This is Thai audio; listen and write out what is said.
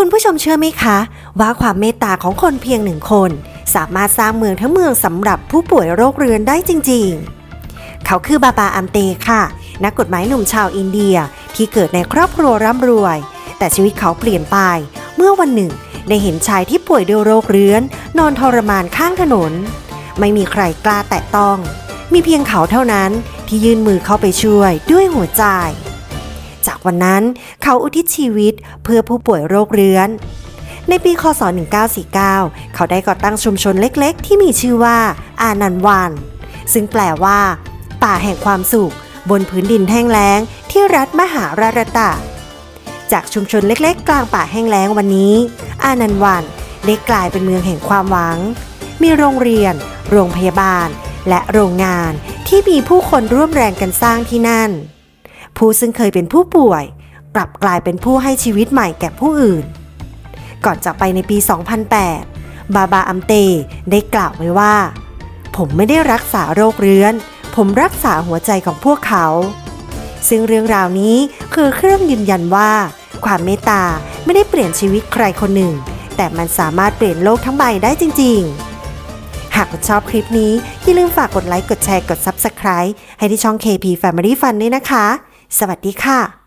คุณผู้ชมเชื่อไหมคะ ว่าความเมตตาของคนเพียงหนึ่งคน สามารถสร้างเมืองทั้งเมืองสำหรับผู้ป่วยโรคเรื้อนได้จริง ๆ เขาคือบาบาอัมเตค่ะ นักกฎหมายหนุ่มชาวอินเดียที่เกิดในครอบครัวร่ำรวย แต่ชีวิตเขาเปลี่ยนไป เมื่อวันหนึ่ง ได้เห็นชายที่ป่วยด้วยโรคเรื้อน นอนทรมานข้างถนน ไม่มีใครกล้าแตะต้อง มีเพียงเขาเท่านั้นที่ยื่นมือเข้าไปช่วยด้วยหัวใจ จากวันนั้นเขาอุทิศชีวิตเพื่อผู้ป่วยโรคเรื้อน ในปีคศ 1949 เขาได้ก่อตั้งชุมชนเล็กๆ ที่มีชื่อว่า อานันวัน ซึ่งแปลว่า ป่าแห่งความสุข บนพื้นดินแห้งแล้ง ที่รัฐมหาราชตะ จากชุมชนเล็กๆ กลางป่าแห้งแล้งวันนี้ อานันวันได้กลายเป็นเมืองแห่งความหวัง มีโรงเรียน โรงพยาบาล และโรงงานที่มีผู้คนร่วมแรงกันสร้างที่นั่น ผู้ซึ่งเคยเป็นผู้ป่วย กลับกลายเป็นผู้ให้ชีวิตใหม่แก่ผู้อื่น ก่อนจากไปในปี 2008 บาบาอัมเตได้กล่าวไว้ว่า ผมไม่ได้รักษาโรคเรื้อน ผมรักษาหัวใจของพวกเขา ซึ่งเรื่องราวนี้คือเครื่องยืนยันว่า ความเมตตาไม่ได้เปลี่ยนชีวิตใครคนหนึ่ง แต่มันสามารถเปลี่ยนโลกทั้งใบได้จริง ๆหากคุณชอบคลิปนี้ อย่าลืมฝากกดไลค์ กดแชร์ กด Subscribe ให้ที่ช่อง KP Family Fun ด้วยนะคะ สวัสดีค่ะ